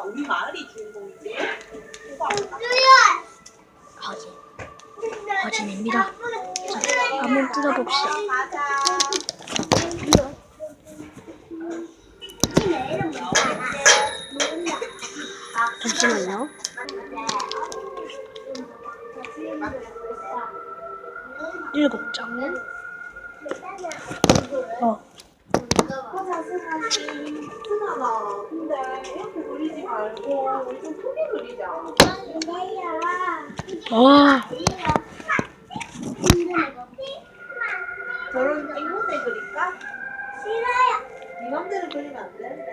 아니니까 우리 마을이 주인공이지. 거진. 거진입니다. 자, 한번 뜯어봅시다. 잠시만요. 일곱 장. 어, 와, 저런 앵무새 그릴까? 네 맘대로 그리면 안 되는데.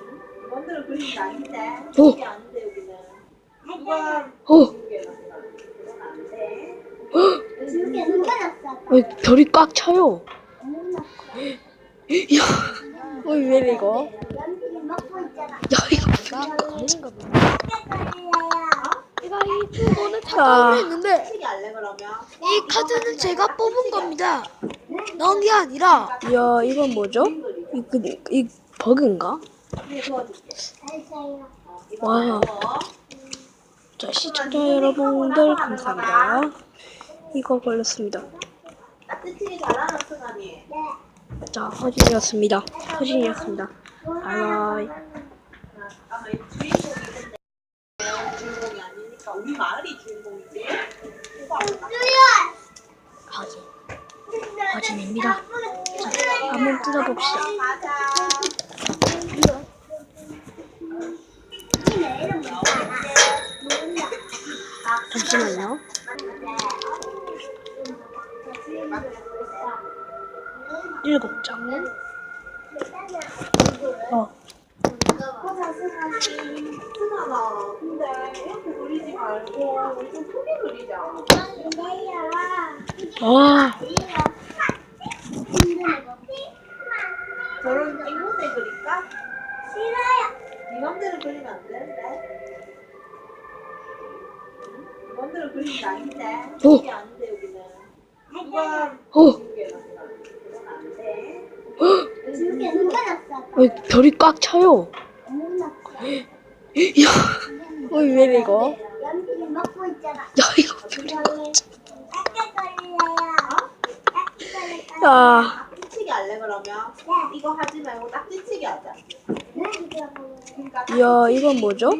응? 네 맘대로 그리는 게 아닌데. 오. 이게 아닌데 여기는. 누가 오, 안 돼. 왜 별이 꽉 차요? 야, 어, 왜 이거? 야, 이거 걸린가 보네. 제가 이 두고는 자. 찾아오려 했는데? 이 카드는 제가 뽑은 겁니다. 넣은 게 아니라 야, 이건 뭐죠? 이, 그, 이 버그인가? 이거 와. 자, 시청자 여러분들 감사합니다. 이거 걸렸습니다. 자, 허진이었습니다. 허진이었습니다. 바이바이. 이 주인공이 근데 주인공이 아니니까 우리 마을이 주인공이지. 거진. 거진입니다. 자, 한번 뜯어봅시다. 잠시만요. 일곱 장. 어, 와, 저런 앵무새 그릴까? 네 맘대로 그리면 안 되는데. 응? 네 맘대로 그리는 게 아닌데. 오. 이게 아닌데 여기는. 누가 어, 놨어? 그건 안 돼. 왜 별이 꽉 차요? 야, 어, 왜 이래, 이거? 야, 이거 별이 야, 딱지치기 할래 그러면? 이거 하지 말고 딱지치기 하자. 그러니까 야, 이건 뭐죠?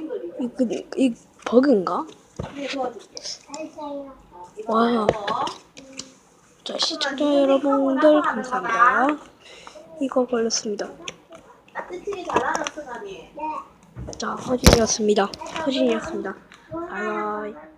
이, 그, 이 버그인가? 도와줄게. 어, 이거 와. 자, 시청자 여러분들 감사합니다. 이거 걸렸습니다. 딱지치기 잘하는 승아니. 자, 허진이었습니다. 허진이었습니다. 바이바이.